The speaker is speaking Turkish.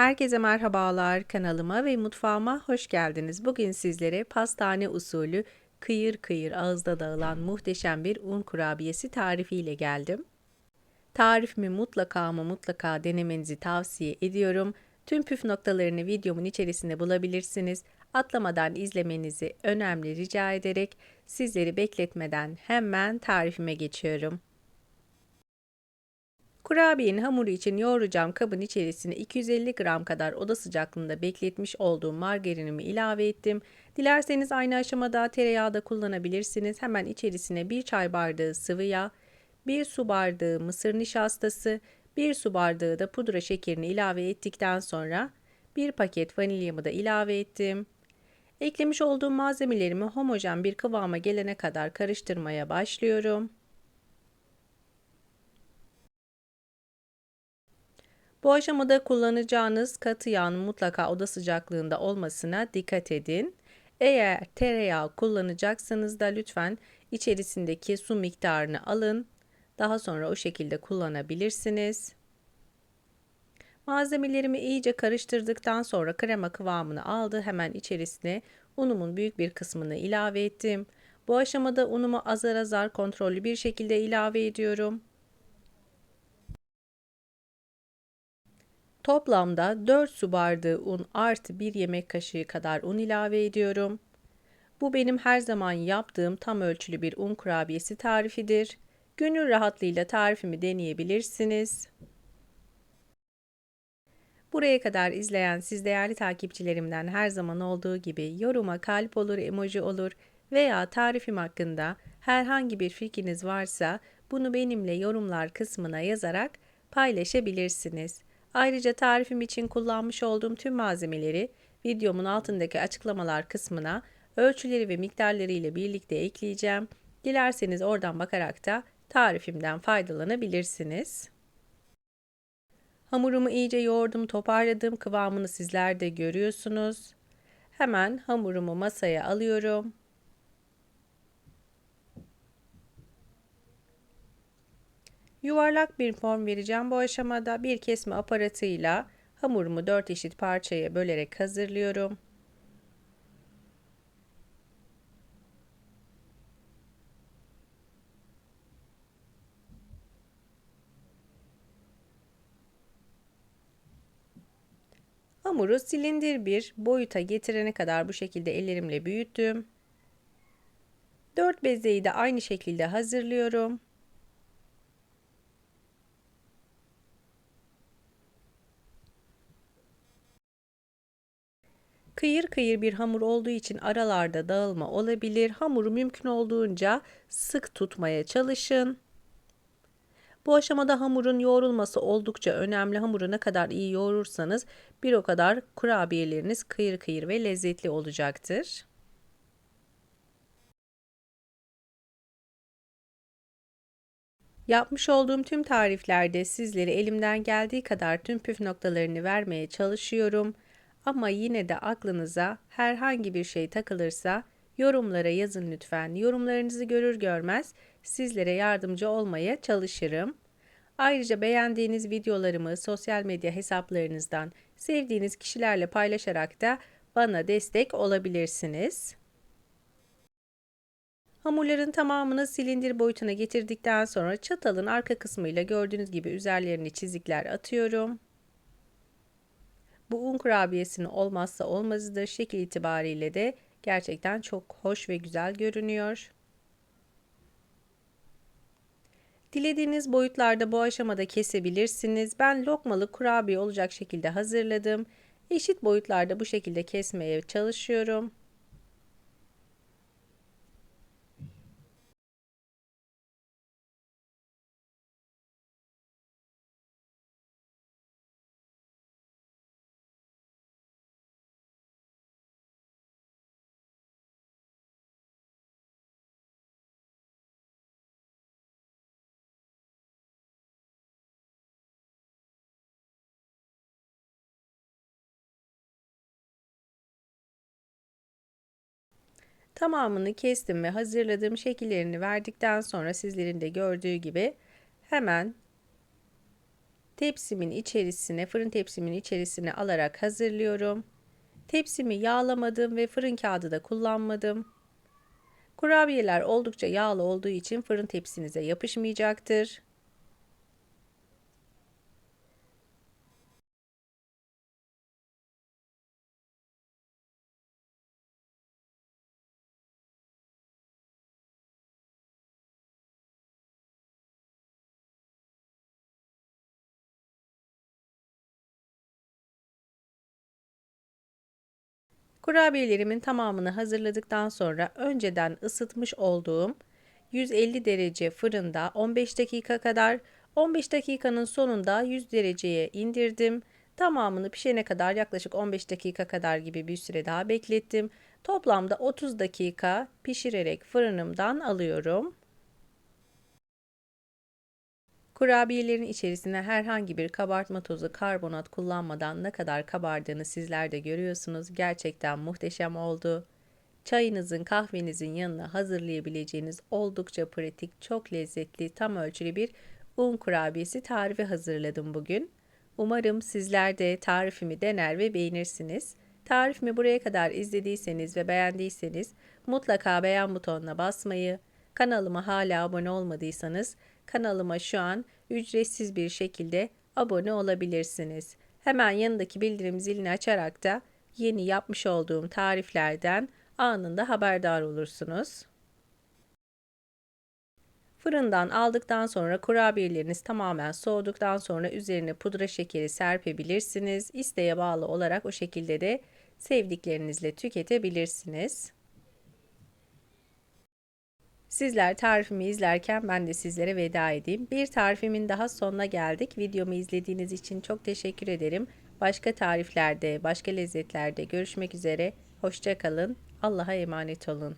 Herkese merhabalar kanalıma ve mutfağıma hoş geldiniz. Bugün sizlere pastane usulü kıyır kıyır ağızda dağılan muhteşem bir un kurabiyesi tarifiyle geldim. Tarifimi mutlaka ama mutlaka denemenizi tavsiye ediyorum. Tüm püf noktalarını videomun içerisinde bulabilirsiniz. Atlamadan izlemenizi önemli rica ederek sizleri bekletmeden hemen tarifime geçiyorum. Kurabiyenin hamuru için yoğuracağım kabın içerisine 250 gram kadar oda sıcaklığında bekletmiş olduğum margarinimi ilave ettim. Dilerseniz aynı aşamada tereyağı da kullanabilirsiniz. Hemen içerisine 1 çay bardağı sıvı yağ, 1 su bardağı mısır nişastası, 1 su bardağı da pudra şekerini ilave ettikten sonra 1 paket vanilyamı da ilave ettim. Eklemiş olduğum malzemelerimi homojen bir kıvama gelene kadar karıştırmaya başlıyorum. Bu aşamada kullanacağınız katı yağın mutlaka oda sıcaklığında olmasına dikkat edin. Eğer tereyağı kullanacaksanız da lütfen içerisindeki su miktarını alın. Daha sonra o şekilde kullanabilirsiniz. Malzemelerimi iyice karıştırdıktan sonra krema kıvamını aldı. Hemen içerisine unumun büyük bir kısmını ilave ettim. Bu aşamada unumu azar azar kontrollü bir şekilde ilave ediyorum. Toplamda 4 su bardağı un artı 1 yemek kaşığı kadar un ilave ediyorum. Bu benim her zaman yaptığım tam ölçülü bir un kurabiyesi tarifidir. Gönül rahatlığıyla tarifimi deneyebilirsiniz. Buraya kadar izleyen siz değerli takipçilerimden her zaman olduğu gibi yoruma kalp olur, emoji olur veya tarifim hakkında herhangi bir fikriniz varsa bunu benimle yorumlar kısmına yazarak paylaşabilirsiniz. Ayrıca tarifim için kullanmış olduğum tüm malzemeleri videomun altındaki açıklamalar kısmına ölçüleri ve miktarları ile birlikte ekleyeceğim. Dilerseniz oradan bakarak da tarifimden faydalanabilirsiniz. Hamurumu iyice yoğurdum, toparladım. Kıvamını sizler de görüyorsunuz. Hemen hamurumu masaya alıyorum. Yuvarlak bir form vereceğim bu aşamada bir kesme aparatıyla hamurumu 4 eşit parçaya bölerek hazırlıyorum. Hamuru silindir bir boyuta getirene kadar bu şekilde ellerimle büyüttüm. 4 bezeyi de aynı şekilde hazırlıyorum. Kıyır kıyır bir hamur olduğu için aralarda dağılma olabilir. Hamuru mümkün olduğunca sık tutmaya çalışın. Bu aşamada hamurun yoğrulması oldukça önemli. Hamuru ne kadar iyi yoğurursanız bir o kadar kurabiyeleriniz kıyır kıyır ve lezzetli olacaktır. Yapmış olduğum tüm tariflerde sizlere elimden geldiği kadar tüm püf noktalarını vermeye çalışıyorum. Ama yine de aklınıza herhangi bir şey takılırsa yorumlara yazın lütfen. Yorumlarınızı görür görmez sizlere yardımcı olmaya çalışırım. Ayrıca beğendiğiniz videolarımı sosyal medya hesaplarınızdan sevdiğiniz kişilerle paylaşarak da bana destek olabilirsiniz. Hamurların tamamını silindir boyutuna getirdikten sonra çatalın arka kısmıyla gördüğünüz gibi üzerlerini çizikler atıyorum. Bu un kurabiyesinin olmazsa olmazıdır. Şekil itibariyle de gerçekten çok hoş ve güzel görünüyor. Dilediğiniz boyutlarda bu aşamada kesebilirsiniz. Ben lokmalı kurabiye olacak şekilde hazırladım. Eşit boyutlarda bu şekilde kesmeye çalışıyorum. Tamamını kestim ve hazırladığım şekillerini verdikten sonra sizlerin de gördüğü gibi hemen tepsimin içerisine, fırın tepsimin içerisine alarak hazırlıyorum. Tepsimi yağlamadım ve fırın kağıdı da kullanmadım. Kurabiyeler oldukça yağlı olduğu için fırın tepsinize yapışmayacaktır. Kurabiyelerimin tamamını hazırladıktan sonra önceden ısıtmış olduğum 150 derece fırında 15 dakika kadar 15 dakikanın sonunda 100 dereceye indirdim. Tamamını pişene kadar yaklaşık 15 dakika kadar gibi bir süre daha beklettim. Toplamda 30 dakika pişirerek fırınımdan alıyorum. Kurabiyelerin içerisine herhangi bir kabartma tozu, karbonat kullanmadan ne kadar kabardığını sizler de görüyorsunuz. Gerçekten muhteşem oldu. Çayınızın, kahvenizin yanına hazırlayabileceğiniz oldukça pratik, çok lezzetli, tam ölçülü bir un kurabiyesi tarifi hazırladım bugün. Umarım sizler de tarifimi dener ve beğenirsiniz. Tarifimi buraya kadar izlediyseniz ve beğendiyseniz mutlaka beğen butonuna basmayı, kanalıma hala abone olmadıysanız kanalıma şu an ücretsiz bir şekilde abone olabilirsiniz. Hemen yanındaki bildirim zilini açarak da yeni yapmış olduğum tariflerden anında haberdar olursunuz. Fırından aldıktan sonra kurabiyeleriniz tamamen soğuduktan sonra üzerine pudra şekeri serpebilirsiniz. İsteğe bağlı olarak o şekilde de sevdiklerinizle tüketebilirsiniz. Sizler tarifimi izlerken ben de sizlere veda edeyim. Bir tarifimin daha sonuna geldik. Videomu izlediğiniz için çok teşekkür ederim. Başka tariflerde, başka lezzetlerde görüşmek üzere. Hoşçakalın. Allah'a emanet olun.